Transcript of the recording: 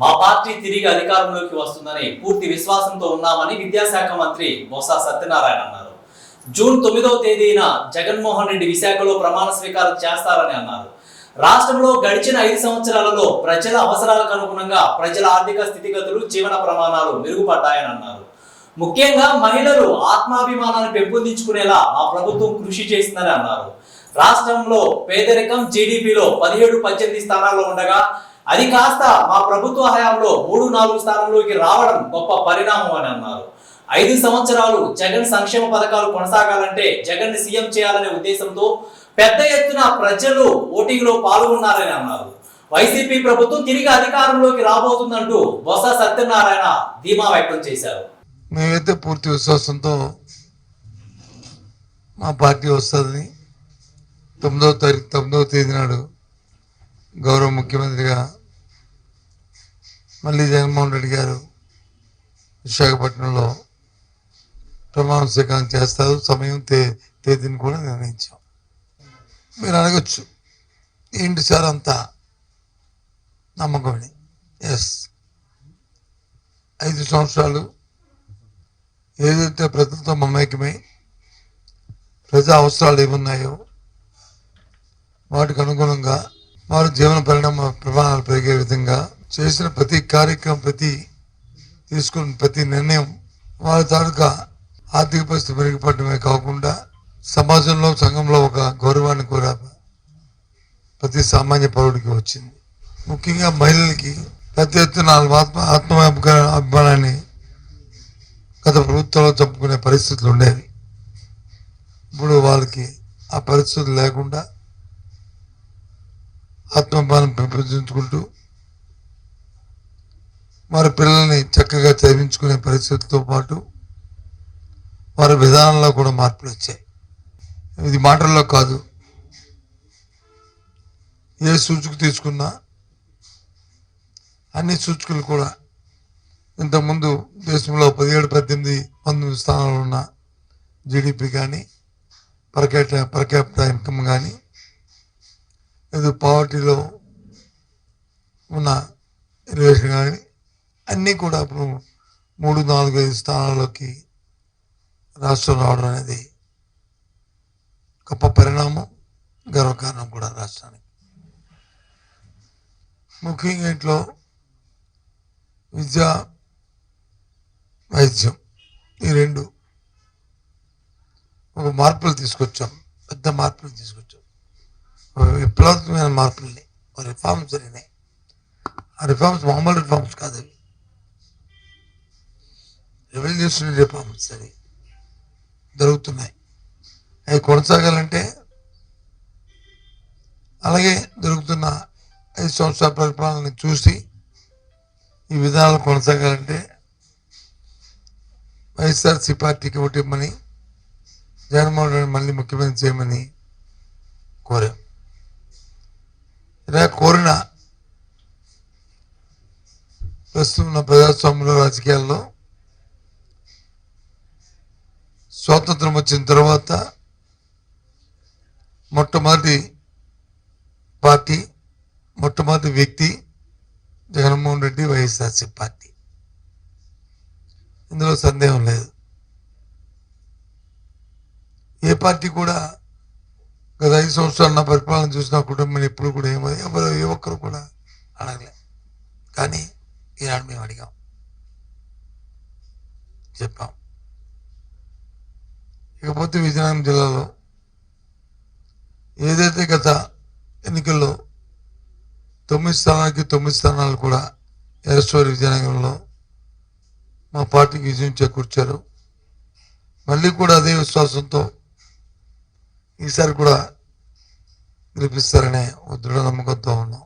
మా పార్టీ తిరిగి అధికారంలోకి వస్తుందని పూర్తి విశ్వాసంతో ఉన్నామని విద్యాశాఖ మంత్రి బొత్స సత్యనారాయణ అన్నారు. జూన్ తొమ్మిదవ తేదీన జగన్మోహన్ రెడ్డి విశాఖలో ప్రమాణ స్వీకారం చేస్తారని అన్నారు. రాష్ట్రంలో గడిచిన ఐదు సంవత్సరాలలో ప్రజల అవసరాలకు అనుగుణంగా ప్రజల ఆర్థిక స్థితిగతులు జీవన ప్రమాణాలు మెరుగుపడ్డాయని అన్నారు. ముఖ్యంగా మహిళలు ఆత్మాభిమానాన్ని పెంపొందించుకునేలా మా ప్రభుత్వం కృషి చేసిందని అన్నారు. రాష్ట్రంలో పేదరికం జీడిపిలో పదిహేడు పద్దెనిమిది స్థానాల్లో ఉండగా అది కాస్త మా ప్రభుత్వ హయాంలో మూడు నాలుగు స్థానంలోకి రావడం గొప్ప పరిణామం అని అన్నారు. ఐదు సంవత్సరాలు జగన్ సంక్షేమ పథకాలు కొనసాగాలంటే జగన్ సీఎం చేయాలనే ఉద్దేశంతో పెద్ద ఎత్తున ప్రజలు ఓటింగ్లో పాల్గొన్నారని అన్నారు. వైసీపీ ప్రభుత్వం తిరిగి అధికారంలోకి రాబోతుందంటూ బొత్స సత్యనారాయణ ధీమా వ్యక్తం చేశారు. మేమైతే పూర్తి విశ్వాసంతో మా పార్టీ వస్తుందని తొమ్మిదవ తారీఖు తొమ్మిదవ తేదీ నాడు గౌరవ ముఖ్యమంత్రిగా మళ్ళీ జగన్మోహన్ రెడ్డి గారు విశాఖపట్నంలో ప్రమాణ స్వీకారం చేస్తారు. సమయం తే తేదీని కూడా నిర్ణయించాం. మీరు అడగచ్చు. ఏంటి సార్ అంతా నమ్మకమని? ఎస్ ఐదు సంవత్సరాలు ఏదైతే ప్రజలతో మమేకమై ప్రజా అవసరాలు ఏమున్నాయో వాటికి అనుగుణంగా వారు జీవన పరిణామ ప్రమాణాలు పెరిగే విధంగా చేసిన ప్రతి కార్యక్రమం ప్రతి తీసుకున్న ప్రతి నిర్ణయం వారి తాలూకా ఆర్థిక పరిస్థితి మెరుగుపడమే కాకుండా సమాజంలో సంఘంలో ఒక గౌరవాన్ని కూడా ప్రతి సామాన్య పౌరుడికి వచ్చింది. ముఖ్యంగా మహిళలకి పెద్ద ఎత్తున ఆత్మ ఆత్మ అభిమానాన్ని గత ప్రభుత్వంలో చంపుకునే పరిస్థితులు ఉండేవి. ఇప్పుడు వాళ్ళకి ఆ పరిస్థితులు లేకుండా ఆత్మభానం పెంపొందించుకుంటూ వారి పిల్లల్ని చక్కగా చదివించుకునే పరిస్థితులతో పాటు వారి విధానంలో కూడా మార్పులు వచ్చాయి. ఇది మాటల్లో కాదు. ఏ సూచిక తీసుకున్నా అన్ని సూచికలు కూడా ఇంతకుముందు దేశంలో పదిహేడు పద్దెనిమిది పంతొమ్మిది స్థానాలు ఉన్న జీడిపి కానీ per capita per capita income కానీ ఏదో పావర్టీలో ఉన్న రిలేషన్ కానీ అన్నీ కూడా ఇప్పుడు మూడు నాలుగు ఐదు స్థానాల్లోకి రాష్ట్రం రావడం అనేది గొప్ప పరిణామం గర్వకారణం కూడా రాష్ట్రానికి. ముఖ్యంగా ఇంట్లో విద్య వైద్యం ఈ రెండు ఒక మార్పులు తీసుకొచ్చాం పెద్ద మార్పులు తీసుకొచ్చాం. విప్లవాత్మకమైన మార్పుల్ని రిఫార్మ్స్ జరిగినాయి ఆ రిఫార్మ్స్ మామూలు రిఫార్మ్స్ కాదు అవి రెవల్యూషనరీ రిఫార్మ్స్ అవి జరుగుతున్నాయి అవి కొనసాగాలంటే అలాగే దొరుకుతున్న ఐదు సంవత్సరాల పరిపాలనని చూసి ఈ విధానాలు కొనసాగాలంటే వైఎస్ఆర్సీ పార్టీకి ఓటిమ్మని జగన్మోహన్ రెడ్డి మళ్ళీ ముఖ్యమంత్రి చేయమని ప్రస్తుతం ఉన్న ప్రజాస్వామ్యంలో రాజకీయాల్లో స్వాతంత్రం వచ్చిన తర్వాత మొట్టమొదటి పార్టీ మొట్టమొదటి వ్యక్తి జగన్మోహన్ రెడ్డి వైఎస్ఆర్సీ పార్టీ. ఇందులో సందేహం లేదు. ఏ పార్టీ కూడా గత ఐదు సంవత్సరాలు నా పరిపాలన చూసిన కుటుంబం ఎప్పుడు కూడా ఏమో ఎవరు ఏ ఒక్కరు కూడా అడగలే. కానీ ఈనాడు మేము అడిగాం. చెప్పాం. ఇకపోతే విజయనగరం జిల్లాలో ఏదైతే గత ఎన్నికల్లో తొమ్మిది స్థానాలకి తొమ్మిది స్థానాలు కూడా ఎరస్టోర్ విజయనగరంలో మా పార్టీకి విజయం చేకూర్చారు. మళ్ళీ కూడా అదే విశ్వాసంతో ఈసారి కూడా గెలిపిస్తారనే ఓ దృఢ నమ్మకంతో ఉన్నాం.